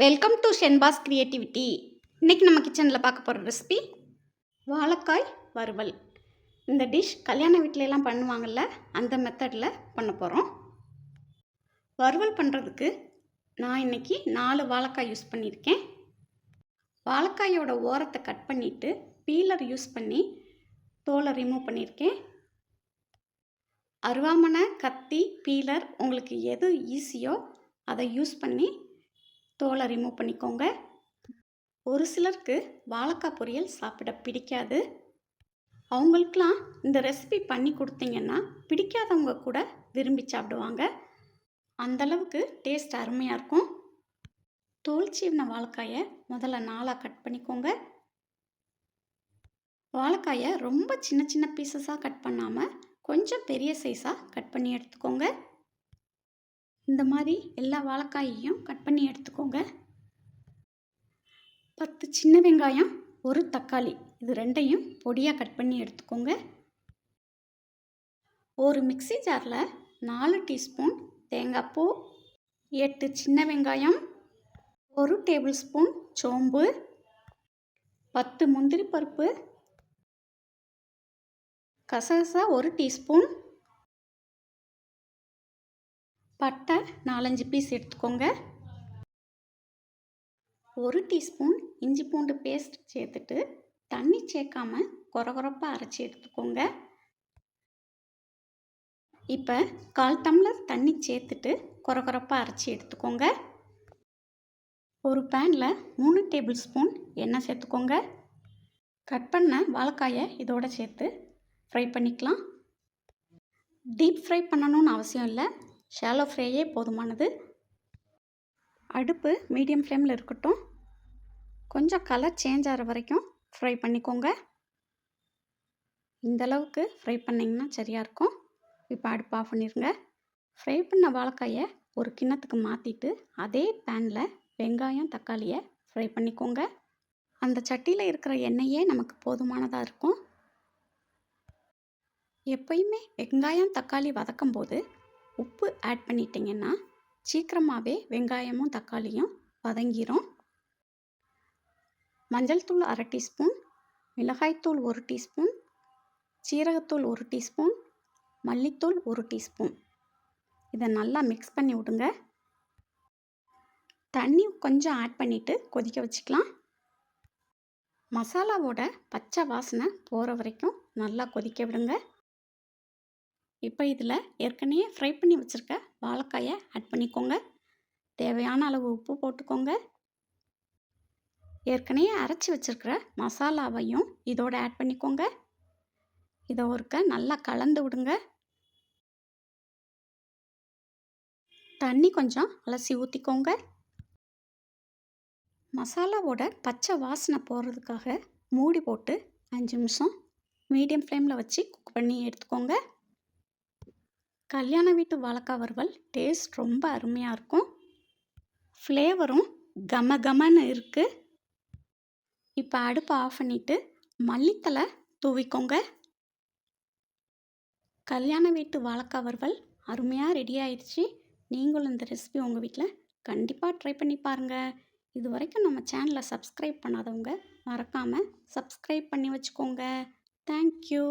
Welcome to Shenba's creativity இன்றைக்கி நம்ம கிச்சனில் பார்க்க போகிற ரெசிபி வாழைக்காய் வறுவல். இந்த டிஷ் கல்யாண வீட்டிலலாம் பண்ணுவாங்கள்ல அந்த மெத்தடில் பண்ண போகிறோம் வறுவல் பண்ணுறதுக்கு நான் இன்னைக்கு நாலு வாழைக்காய் யூஸ் பண்ணியிருக்கேன். வாழைக்காயோட ஓரத்தை கட் பண்ணிவிட்டு பீலர் யூஸ் பண்ணி தோலை ரிமூவ் பண்ணியிருக்கேன். அருவாமனை கத்தி பீலர் உங்களுக்கு எது ஈஸியோ அதை யூஸ் பண்ணி தோலை ரிமூவ் பண்ணிக்கோங்க. ஒரு சிலருக்கு வாழைக்காய் பொரியல் சாப்பிட பிடிக்காது. அவங்களுக்கெலாம் இந்த ரெசிபி பண்ணி கொடுத்தீங்கன்னா பிடிக்காதவங்க கூட விரும்பி சாப்பிடுவாங்க. அந்தளவுக்கு டேஸ்ட் அருமையாக இருக்கும். தோல் சீவின வாழைக்காயை முதல்ல நாளாக கட் பண்ணிக்கோங்க. வாழைக்காயை ரொம்ப சின்ன சின்ன பீசஸாக கட் பண்ணாமல் கொஞ்சம் பெரிய சைஸாக கட் பண்ணி எடுத்துக்கோங்க. இந்த மாதிரி எல்லா வாழைக்காயையும் கட் பண்ணி எடுத்துக்கோங்க. பத்து சின்ன வெங்காயம் ஒரு தக்காளி. இது ரெண்டையும் பொடியாக கட் பண்ணி எடுத்துக்கோங்க. ஒரு மிக்சி ஜாரில் நாலு டீஸ்பூன் தேங்காய் பூ எட்டு சின்ன வெங்காயம் ஒரு டேபிள் ஸ்பூன் சோம்பு பத்து முந்திரி பருப்பு கசகசா ஒரு டீஸ்பூன் பட்டை நாலஞ்சு பீஸ் எடுத்துக்கோங்க. ஒரு டீஸ்பூன் இஞ்சி பூண்டு பேஸ்ட் சேர்த்துட்டு தண்ணி சேர்க்காம கொரகொரப்பாக அரைச்சி எடுத்துக்கோங்க. இப்போ கால் டம்ளர் தண்ணி சேர்த்துட்டு கொரகொரப்பாக அரைச்சி எடுத்துக்கோங்க. ஒரு பேனில் மூணு டேபிள் ஸ்பூன் எண்ணெய் சேர்த்துக்கோங்க. கட் பண்ண வாழைக்காயை இதோட சேர்த்து ஃப்ரை பண்ணிக்கலாம். டீப் ஃப்ரை பண்ணணும்னு அவசியம் இல்லை. ஷாலோ ஃப்ரையே போதுமானது. அடுப்பு மீடியம் ஃப்ளேமில் இருக்கட்டும். கொஞ்சம் கலர் சேஞ்ச் ஆகிற வரைக்கும் ஃப்ரை பண்ணிக்கோங்க. இந்த அளவுக்கு ஃப்ரை பண்ணிங்கன்னா சரியாக இருக்கும். இப்போ அடுப்பு ஆஃப் பண்ணிடுங்க ஃப்ரை பண்ண வாழைக்காயை ஒரு கிண்ணத்துக்கு மாற்றிட்டு அதே பேனில் வெங்காயம் தக்காளியை ஃப்ரை பண்ணிக்கோங்க. அந்த சட்டியில் இருக்கிற எண்ணெயே நமக்கு போதுமானதாக இருக்கும். எப்பயுமே வெங்காயம் தக்காளி வதக்கும் போது உப்பு ஆட் பண்ணிட்டீங்கன்னா சீக்கிரமாகவே வெங்காயமும் தக்காளியும் வதங்கிரும். மஞ்சள் தூள் அரை டீஸ்பூன் மிளகாய்த்தூள் ஒரு டீஸ்பூன் சீரகத்தூள் ஒரு டீஸ்பூன் மல்லித்தூள் ஒரு டீஸ்பூன். இதை நல்லா மிக்ஸ் பண்ணி விடுங்க. தண்ணி கொஞ்சம் ஆட் பண்ணிவிட்டு கொதிக்க வச்சுக்கலாம். மசாலாவோட பச்சை வாசனை போகிற வரைக்கும் நல்லா கொதிக்க விடுங்க. இப்போ இதில் ஏற்கனவே ஃப்ரை பண்ணி வச்சுருக்க வாழைக்காயை ஆட் பண்ணிக்கோங்க. தேவையான அளவு உப்பு போட்டுக்கோங்க. ஏற்கனவே அரைச்சி வச்சுருக்கிற மசாலாவையும் இதோடு ஆட் பண்ணிக்கோங்க. இதை ஒருக்க நல்லா கலந்து விடுங்க. தண்ணி கொஞ்சம் அலசி ஊற்றிக்கோங்க மசாலாவோட பச்சை வாசனை போகிறதுக்காக மூடி போட்டு அஞ்சு நிமிஷம் மீடியம் ஃப்ளேமில் வச்சு குக் பண்ணி எடுத்துக்கோங்க. கல்யாண வீட்டு வாழைக்காய் வறுவல் டேஸ்ட் ரொம்ப அருமையாக இருக்கும். ஃப்ளேவரும் கம கமன்னு இருக்குது இப்போ அடுப்பை ஆஃப் பண்ணிவிட்டு மல்லித்தலை தூவிக்கோங்க. கல்யாண வீட்டு வாழைக்காய் வறுவல் அருமையாக ரெடி ஆயிடுச்சு. நீங்களும் இந்த ரெசிபி உங்கள் வீட்டில் கண்டிப்பாக ட்ரை பண்ணி பாருங்கள் இது வரைக்கும் நம்ம சேனலை சப்ஸ்கிரைப் பண்ணாதவங்க மறக்காமல் சப்ஸ்கிரைப் பண்ணி வச்சுக்கோங்க. தேங்க்யூ